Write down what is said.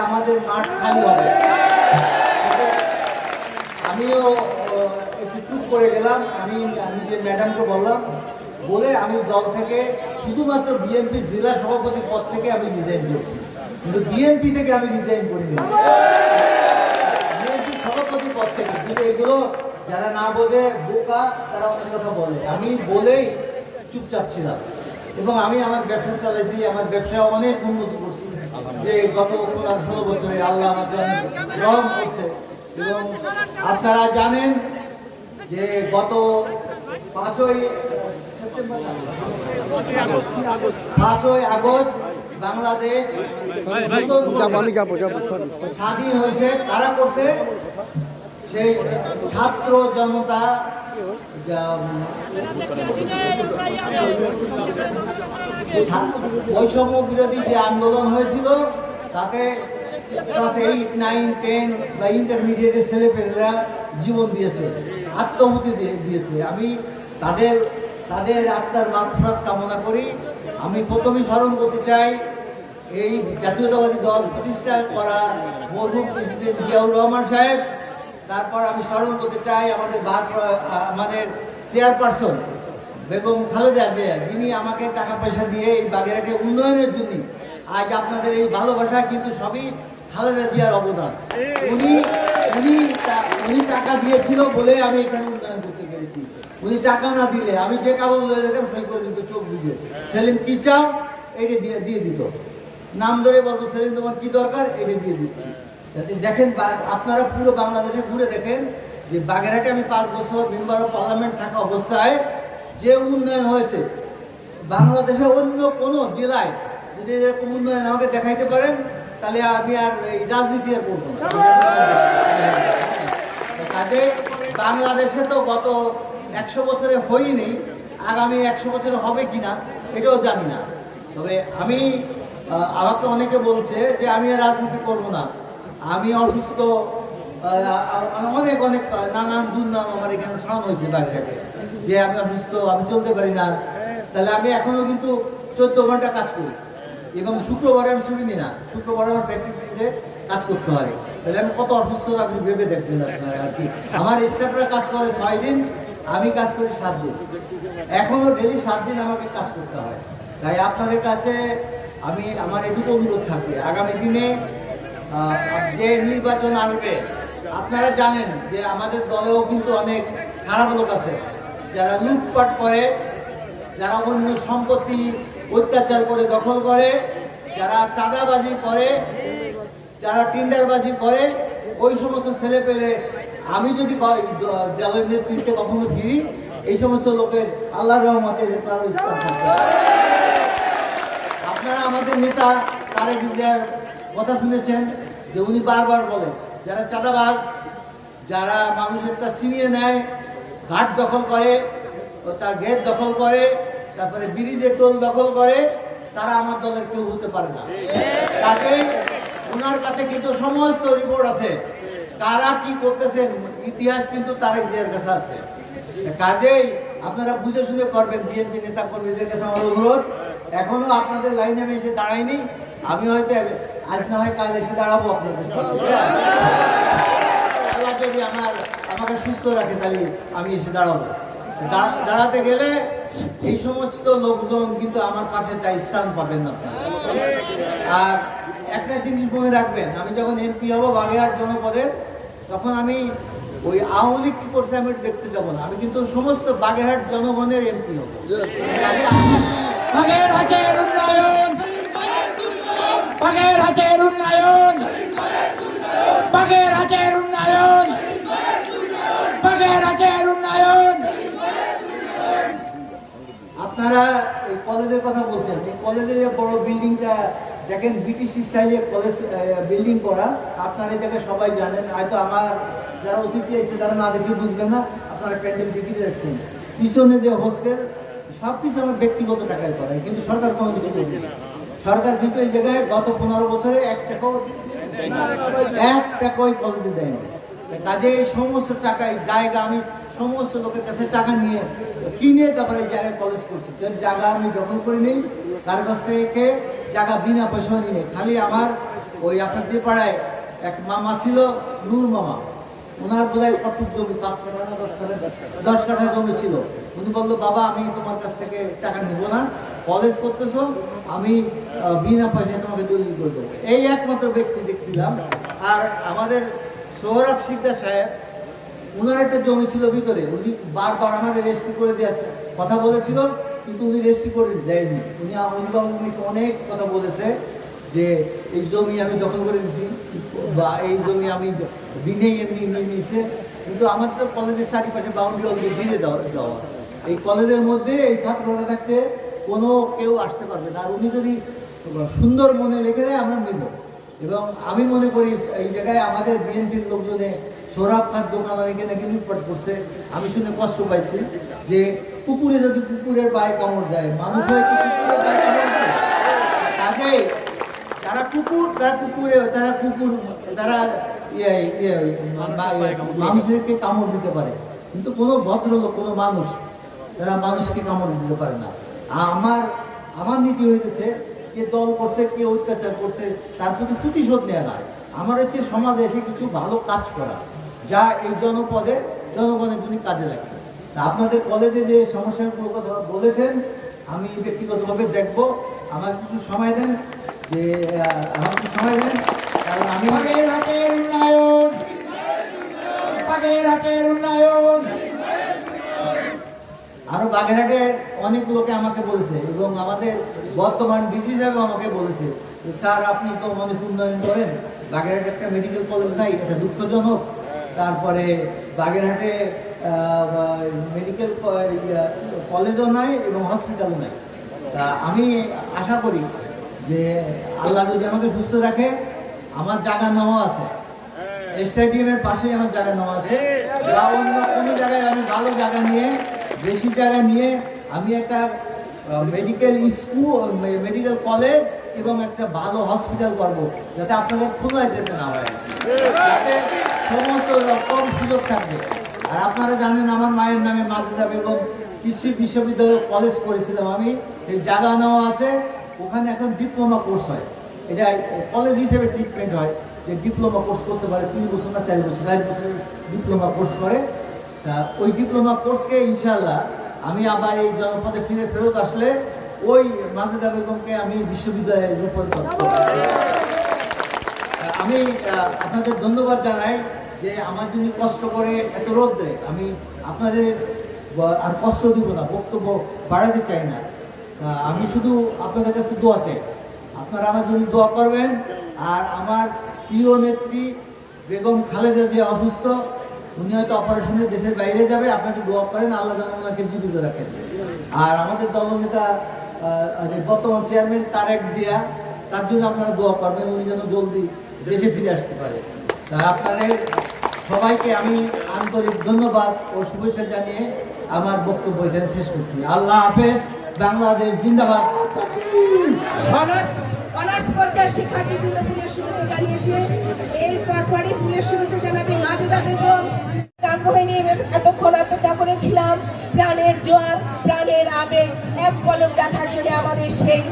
আমাদের মাঠ খালি হবে। আমিও একটু চুপ করে গেলাম। আমি আমি যে ম্যাডামকে বললাম, বলে আমি দল থেকে শুধুমাত্র বিএনপি জেলা সভাপতি পদ থেকে আমি রিজাইন দিয়েছি কিন্তু বিএনপি থেকে আমি রিজাইন করিনি। বিএনপি সভাপতি পদ থেকে। কিন্তু এগুলো যারা না বোঝে, বোকা, তারা অনেক কথা বলে। আমি বলেই চুপচাপ ছিলাম। এবং আমি আমার ব্যবসা চালাইছি, আমার ব্যবসা অনেক উন্নতি যে গত ষোলো বছরে আল্লাহ করছে। এবং আপনারা জানেন যে গত পাঁচই পাঁচই আগস্ট বাংলাদেশ স্বাধীন হয়েছে। কারা করছে? সেই ছাত্র জনতা বৈষম্য বিরোধী যে আন্দোলন হয়েছিল, তাতে ক্লাস এইট নাইন টেন বা ইন্টারমিডিয়েটের ছেলেপেলেরা জীবন দিয়েছে, আত্মহুতি দিয়েছে। আমি তাদের তাদের আত্মার মাত্রাত কামনা করি। আমি প্রথমেই স্মরণ করতে চাই, এই জাতীয়তাবাদী দল প্রতিষ্ঠা করা মরহুম প্রেসিডেন্ট জিয়াউর রহমান সাহেব। তারপর আমি স্মরণ করতে চাই আমাদের আমাদের চেয়ারপারসন বেগম খালেদা জিয়া যিনি আমাকে টাকা পয়সা দিয়ে এই বাগেরহাটে উন্নয়নের জন্য আজ আপনাদের এই ভালোবাসা কিন্তু সবই খালেদা জিয়ার অবদান। উনি উনি উনি টাকা দিয়েছিল বলে আমি এখানে উন্নয়ন করতে পেরেছি। উনি টাকা না দিলে আমি যে কাগজ লয়ে যেতাম সই করে দিত চোখ বুঝে। সেলিম কি চাও? এইটা দিয়ে দিয়ে দিত। নাম ধরে বলতো, সেলিম, তোমার কি দরকার? এটা দিয়ে দিচ্ছি যাতে দেখেন আপনারা পুরো বাংলাদেশে ঘুরে দেখেন যে বাগেরহাটে আমি পাঁচ বছর মেম্বার অফ পার্লামেন্ট থাকা অবস্থায় যে উন্নয়ন হয়েছে বাংলাদেশে অন্য কোনো জেলায় যদি এরকম উন্নয়ন আমাকে দেখাইতে পারেন, তাহলে আমি আর এই রাজনীতি আর করব না। কাজে বাংলাদেশে তো গত একশো বছরে হয়নি, আগামী একশো বছরে হবে কিনা এটাও জানি না। তবে আমি আমাকে অনেকে বলছে যে আমি আর রাজনীতি করব না। আমি অসুস্থ অনেক অনেক, নানান দুর্নাম আমার এখানে শোনানো হয়েছে বাগেরহাটে। যে আমি অসুস্থ, আমি চলতে পারি না। তাহলে আমি এখনও কিন্তু চোদ্দ ঘণ্টা কাজ করি। এবং শুক্রবারে আমি ছুটি নিই না। শুক্রবারে আমার প্র্যাকটিসে কাজ করতে হয়। তাহলে আমি কত অসুস্থ আপনি ভেবে দেখবেন আপনারা আর কি। আমার স্টাফরা কাজ করে ছয় দিন, আমি কাজ করি সাত দিন। এখনও ডেলি সাত দিন আমাকে কাজ করতে হয়। তাই আপনাদের কাছে আমি, আমার এটুকু অনুরোধ থাকবে। আগামী দিনে যে নির্বাচন আসবে, আপনারা জানেন যে আমাদের দলেও কিন্তু অনেক খারাপ লোক আছে। যারা লুটপাট করে, যারা অন্য সম্পত্তি অত্যাচার করে, দখল করে, যারা চাঁদাবাজি করে, যারা টিন্ডারবাজি করে, ওই সমস্ত ছেলে পেলে আমি যদি দলের নেতৃত্বে কখনো ফিরি, এই সমস্ত লোকের আল্লাহ রহমতে আপনারা আমাদের নেতা তারেক জিয়ার কথা শুনেছেন যে উনি বারবার বলে যারা চাঁদাবাজ, যারা মানুষের তা ছিনিয়ে নেয় ঘাট দখল করে তার গেট দখল করে, তারপরে ব্রিজের টোল দখল করে, তারা আমার দলের কেউ হতে পারে না। তাকে ওনার কাছে কিন্তু সমস্ত রিপোর্ট আছে। কারা কি করতেছেন? ইতিহাস কিন্তু তারেক জিয়ার কাছে আছে। কাজেই আপনারা বুঝে শুনে করবেন, বিএনপি নেতা কর্মীদের কাছে আমার অনুরোধ। এখনও আপনাদের লাইনে আমি এসে দাঁড়াইনি। আমি হয়তো আজ না হয় কাল এসে দাঁড়াবো আপনাদের সঙ্গে। আল্লাহ যদি আমার আমাকে সুস্থ রাখে, তাহলে আমি এসে দাঁড়াবো। দাঁড়াতে গেলে এই সমস্ত লোকজন কিন্তু আমার পাশে তাই স্থান পাবেন না আর একটা জিনিস মনে রাখবেন, আমি যখন এমপি হব বাগেরহাট জনপদের তখন আমি ওই আওয়ামী লীগ কি করছে আমি দেখতে যাব না। আমি কিন্তু সমস্ত বাগেরহাট জনগণের এমপি হব। বাগেরহাটের উন্নয়ন! বাগেরহাটের উন্নয়ন! বাগেরহাটের উন্নয়ন বাগেরহাটের উন্নয়ন আপনারা এই কলেজের কথা কলেজের যে বড় বিল্ডিংটা, দেখেন ব্রিটিশ স্টাইলে কলেজ বিল্ডিং করা, আপনারা জায়গায় সবাই জানেন, হয়তো আমার যারা অতিথি এসে তারা না দেখে বুঝবে না, আপনারা প্যান্ডেল বিক্রি রাখছেন পিছনে যে হোস্টেল, সব কিছু আমার ব্যক্তিগত টাকায় করা, কিন্তু সরকার কোনো কিছু করবে না। সরকার কিন্তু এই জায়গায় গত পনেরো বছরে এক টাকাও এক টাকা কলেজে দেয়নি কাজে এই সমস্ত টাকায় জায়গা আমি সমস্ত লোকের কাছে টাকা নিয়ে কিনে তারপরে জায়গায় কলেজ করছি। জায়গা আমি দখল করে নিই, তার কাছ থেকে জায়গা বিনা পয়সা নিয়ে। খালি আমার ওই আপনার পাড়ায় এক মামা ছিল, নূর মামা, ওনার বোধহয় কত জমি? পাঁচ কাঠা না দশ কাঠা? দশ কাঠা। জমি ছিল। উনি বলল, বাবা, আমি তোমার কাছ থেকে টাকা নেব না। কলেজ করতেছো, আমি বিনা পয়সায় তোমাকে দলিল করে দেবো। এই একমাত্র ব্যক্তি দেখছিলাম। আর আমাদের সৌরভ সিকদার সাহেব ওনার একটা জমি ছিল ভিতরে, উনি বারবার আমাদের রেজিস্ট্রি করে দিয়েছে। কথা বলেছিল, কিন্তু উনি রেজিস্ট্রি করে দেয়নি। উনি উনি অনেক কথা বলেছে যে, এই জমি আমি দখল করে দিছি বা এই জমি আমি দিনেই এমনি নিয়ে নিয়েছে। কিন্তু আমার তো কলেজের চারিপাশে বাউন্ডারি অলরেডি দিয়ে দেওয়া দেওয়া। এই কলেজের মধ্যে এই ছাত্ররা থাকতে কোনো কেউ আসতে পারবে না। আর উনি যদি সুন্দর মনে লিখে দেয়, আমরা নেব। এবং আমি মনে করি, এই জায়গায় আমাদের বিএনপির লোকজনে সৌরভ খান দোকান অনেকে নাকি লুটপাট করছে। আমি শুনে কষ্ট পাইছি যে কুকুরে যদি কুকুরের পায়ে কামড় দেয় মানুষ হয় কি কুকুরের পায়ে কামড় দেয়? তারা কুকুর তারা কুকুরে তারা কুকুর তারা ইয়ে ইয়ে ইয়ে, কামড় দিতে পারে। কিন্তু কোনো ভদ্রলোক কোনো মানুষ তারা মানুষকে কামড় দিতে পারে না। আমার আমার নীতি হইতেছে কে দল করছে কে অত্যাচার করছে তার প্রতি প্রতিশোধ নেওয়া না। আমার হচ্ছে সমাজে এসে কিছু ভালো কাজ করা। যা এই জনপদে জনগণের জন্য কাজে লাগে। তা আপনাদের কলেজে যে সমস্যাগুলো কথা বলেছেন আমি ব্যক্তিগতভাবে দেখব। আমার কিছু সময় দেন যে আমার কিছু সময় দেন কারণ আমি বাগেরহাটের উন্নয়ন। বাগেরহাটের উন্নয়ন। আরও বাগেরহাটে অনেক লোকে আমাকে বলেছে এবং আমাদের বর্তমান ডিসি সাহেব আমাকে বলেছে যে স্যার আপনি তো অনেক উন্নয়ন করেন। বাগেরহাটে একটা মেডিকেল কলেজ নাই এটা দুঃখজনক। তারপরে বাগেরহাটে মেডিকেল কলেজও নাই এবং হসপিটালও নাই। তা আমি আশা করি যে আল্লাহ যদি আমাকে সুস্থ রাখে, আমার জায়গা নেওয়া আছে। স্টেডিয়ামের পাশেই আমার জায়গা নেওয়া আছে। বা অন্য কোনো জায়গায় আমি ভালো জায়গা নিয়ে, বেশি জায়গা নিয়ে আমি একটা মেডিকেল স্কুল মেডিকেল কলেজ এবং একটা ভালো হসপিটাল করব, যাতে আপনাদের খোলায় যেতে না হয়। যাতে সমস্ত রকম সুযোগ থাকবে। আর আপনারা জানেন, আমার মায়ের নামে মাজেদা বেগম কৃষি বিশ্ববিদ্যালয় কলেজ করেছিলাম আমি। এই জায়গা নেওয়া আছে। ওখানে এখন ডিপ্লোমা কোর্স হয়। এটা কলেজ হিসেবে ট্রিটমেন্ট হয় যে ডিপ্লোমা কোর্স করতে পারে। তিন বছর না চার বছর, চার বছরের ডিপ্লোমা কোর্স করে। তা ওই ডিপ্লোমা কোর্সকে ইনশাল্লাহ আমি আবার এই জনপদে ফিরে ফেরত আসলে ওই মাজেদা বেগমকে আমি বিশ্ববিদ্যালয়ে রূপান্তর আমি আপনাদের ধন্যবাদ জানাই যে আমার জন্য কষ্ট করে এত রোদ দেয়। আমি আপনাদের আর কষ্ট দিব না, বক্তব্য বাড়াতে চাই না। আমি শুধু আপনাদের কাছে দোয়া চাই। আপনারা আমার জন্য দোয়া করবেন। আর আমার প্রিয় নেত্রী বেগম খালেদা যে অসুস্থ, উনি হয়তো অপারেশনে দেশের বাইরে যাবে। আপনাকে দোয়া করেন, আল্লাহ যেন জীবিত রাখেন। আর আমাদের দলনেতা বর্তমান চেয়ারম্যান তারেক জিয়া, তার জন্য আপনারা দোয়া করবেন, উনি যেন জলদি দেশে ফিরে আসতে পারে। তা আপনাদের সবাইকে আমি আন্তরিক ধন্যবাদ ও শুভেচ্ছা জানিয়ে আমার বক্তব্য এখানে শেষ করছি। আল্লাহ হাফেজ, বাংলাদেশ জিন্দাবাদ। অনার্স পর্যায়ের শিক্ষার্থীবৃন্দ ফুলের শুভেচ্ছা জানিয়েছে। এরপর পরে ফুলের শুভেচ্ছা জানাবে মাজেদা বেগম। আগ্রহে নিয়ে এতক্ষণ অপেক্ষা করেছিলাম। প্রাণের জোয়ার, প্রাণের আবেগ, এক পলক দেখার জন্য আমাদের সেই